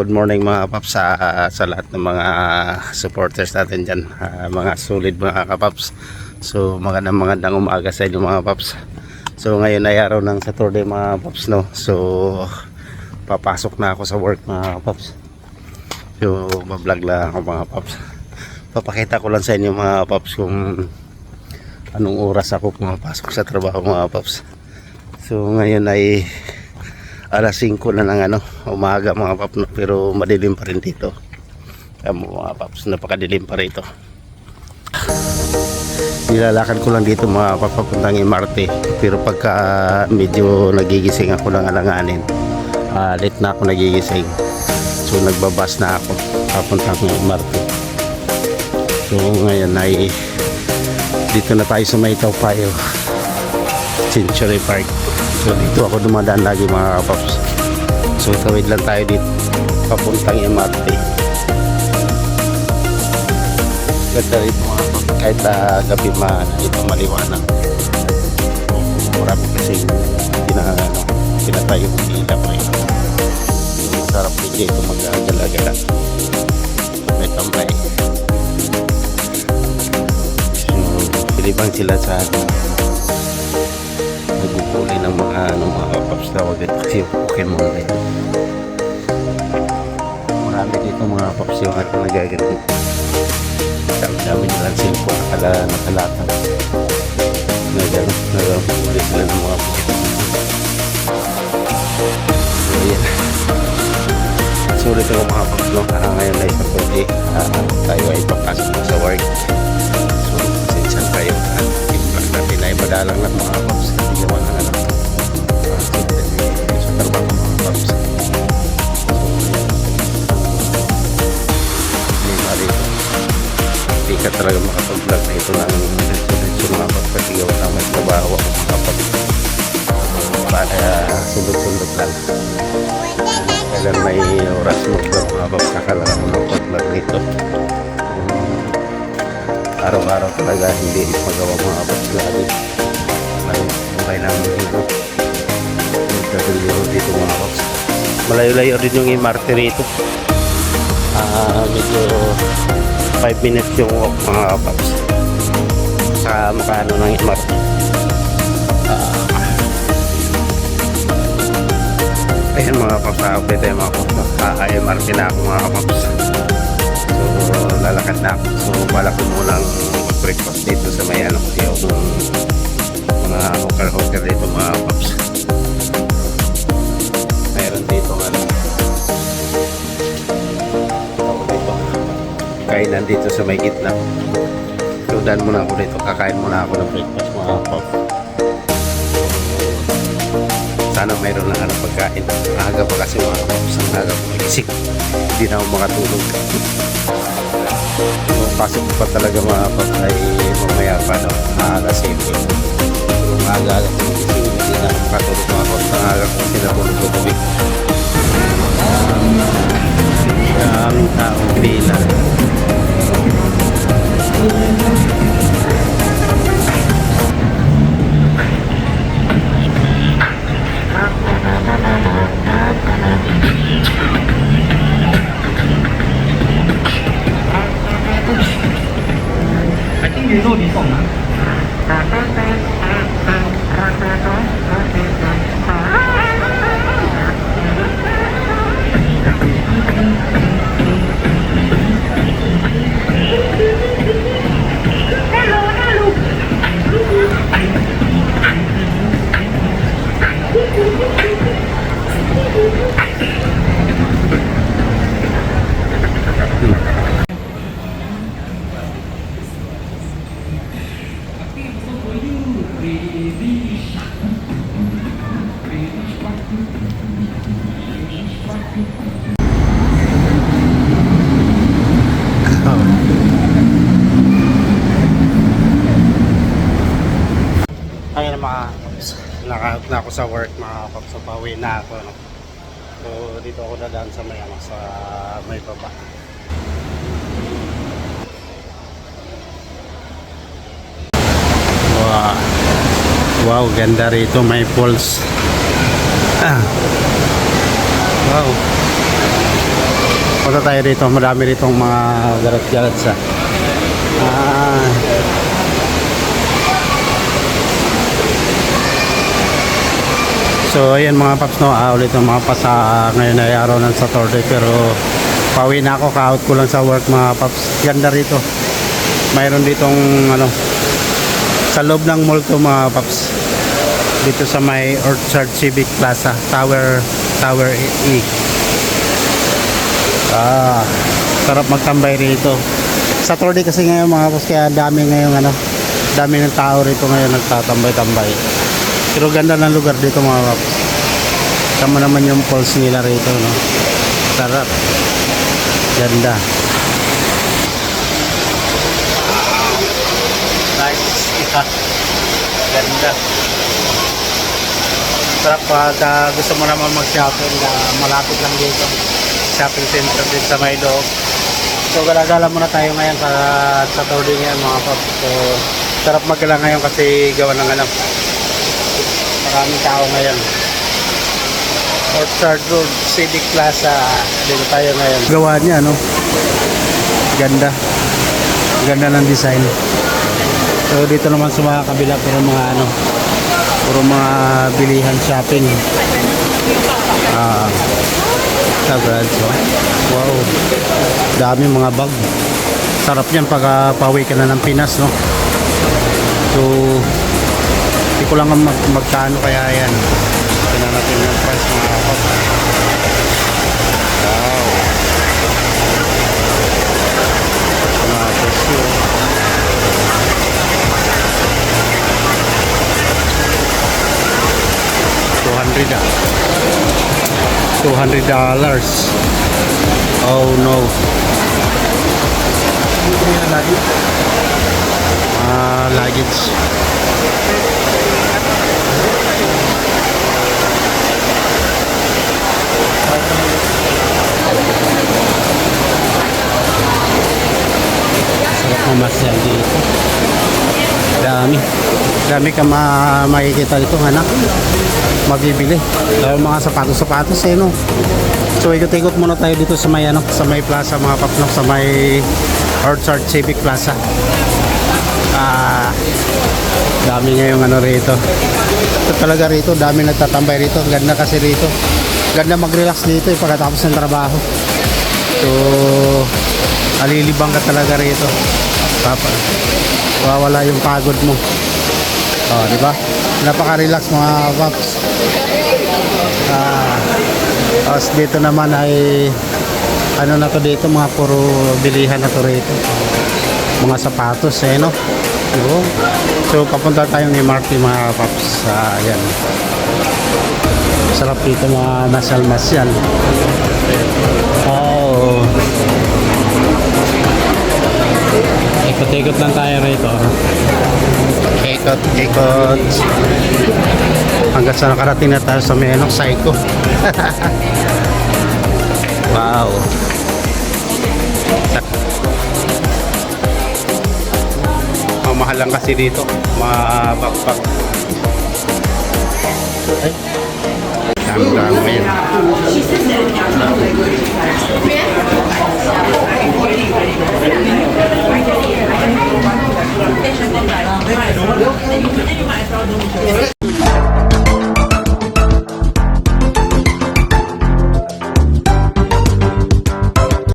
good morning mga paps sa, sa lahat ng mga supporters natin dyan. Ah, mga solid mga kapaps. So magandang magandang umaga sa inyo mga paps. So ngayon ay araw ng Saturday mga paps no. So papasok na ako sa work mga paps. So bablog lang ako mga paps. Papakita ko lang sa inyo mga paps kung anong oras ako pumapasok sa trabaho mga paps. So ngayon ay alas 5 na ng ano, umaga mga paps no? pero madilim pa rin dito. Kaya mga paps, napakadilim pa rito. Nilalakad ko lang dito mga paps papuntang MRT pero pagka medyo nagigising ako ng alanganin, ah, late na ako nagigising. So nagbabas na ako papuntang MRT. So ngayon ay dito na tayo sa may Taupayo Century Park. So dito ako dumadaan lagi mga kapaps. So tawid lang tayo dito papuntang MRT. Ganda rin mga kapaps. Kahit uh, gabi man, ito maliwanag. Marami kasi pina, pinatayo ng ilaw ngayon. Sarap din dito mag-agala-gala. May tambay. So, pilibang sila sa mga ano, mga paps tawag dito kasi Pokemon na yun. Marami dito mga paps yung at nagaganti. Dami-dami nilang silpo nakala, nakalatang. Nagano, nagpupuli sila ng mga Pokemon. So, yan. Sulit ako mga paps no? Ah, ngayon ay sa pwede. tayo ay papasok na sa work. So, pasensya kayo. At vlog natin ay madalang lang mga paps. Talaga makapag-vlog na ito lang diretso mga paps. Kasi gawa ng may trabaho ako paps. Para sundot-sundot lang. Kailan may oras mag-vlog mga paps. Kakala ako mag-vlog nito araw-araw talaga hindi magawa mga kapag lagi ang buhay namin dito nagkatuloy dito mga kapag malayo-layo rin yung MRT rito ah medyo 5 minutes yung walk mga kapag sa makano ng MRT ah ayun mga kapag update tayo mga kapag ah, MRT na ako mga kapag So, lalakad na ako. So, bala ko munang mag-breakfast dito sa may ano kasi ako mga hawker-hawker dito mga paps. Kainan dito sa may gitna. So, daan muna ako dito. Kakain muna ako ng breakfast mga paps. Sana mayroon lang ano pagkain. Aga pa kasi mga paps. Ang aga ko magising. Hindi na ako makatulog. Kung pasok pa talaga mga patay mamaya pa no, maaga. Kung maaga kung gising, hindi na ako makatulog mga patay. Ang aga kung sinatulog ko gabi. Daming taong pila. Thank you. Ayun mga kaps. Nakahook na ako sa work mga kaps. So, na ako. No? So, dito ako dadaan sa may, ano, sa may baba. Wow. Wow, ganda rito. May falls. Ah. Wow. Punta tayo rito. Marami rito mga garat-garat sa. Ah. So ayan mga paps no, ah, ulit ang mga pasa ngayon ay araw ng Saturday pero pauwi na ako, ka-out ko lang sa work mga paps. Ganda rito. Mayroon ditong ano sa loob ng mall to mga paps. Dito sa may Orchard Civic Plaza, Tower Tower E. Ah, sarap magtambay rito. Saturday kasi ngayon mga paps kaya dami ngayon ano, dami ng tao rito ngayon nagtatambay-tambay. Pero ganda ng lugar dito mga paps. Tama naman yung falls nila rito, no? Sarap. Ganda. Nice. Ganda. Sarap pag ah, gusto mo naman mag-shopping na malapit lang dito. Shopping center din sa may loob. So galagala muna tayo ngayon sa Saturday ngayon mga paps. So sarap magala ngayon kasi gawa ng ano. Maraming tao ngayon. Orchard Road, Civic Plaza. Dito tayo ngayon. Gawa niya, no? Ganda. Ganda ng design. So dito naman sa mga kabila pero mga ano, puro mga bilihan shopping. Ah, sa Brads, oh. Wow. Dami mga bag. Sarap niyan pag ah, pauwi ka na ng Pinas, no? So, hindi ko lang mag magkano kaya yan. Tingnan natin yung price mga kapag. $200 oh no. Uh, luggage. Sarap mamasyal dito. Dami. Dami ka ma makikita dito anak. Mabibili. Lalo mga sapatos-sapatos eh, no? So, ikot-ikot muna tayo dito sa may, ano, sa may plaza, mga papnok, sa may Orchard Civic Plaza. Ah, dami ngayong ano rito. Ito talaga rito, dami nagtatambay rito. Ganda kasi rito. Ganda mag-relax dito eh, pagkatapos ng trabaho. So, alilibang ka talaga rito. Papa, wawala yung pagod mo. Oh, di ba? Napaka-relax mga paps. Ah, tapos dito naman ay ano na to dito, mga puro bilihan na to rito. Mga sapatos eh, no? Oo. So, papunta tayo ni Marty mga paps. Ah, yan. Sarap dito mga masalmas yan. Oh. Ikot-ikot lang tayo rito. Ikot, ikot. Hanggang sa nakarating na tayo sa may ano, Psycho. wow. Mamahal lang kasi dito. Mga backpack. Ay. Dami-dami ngayon.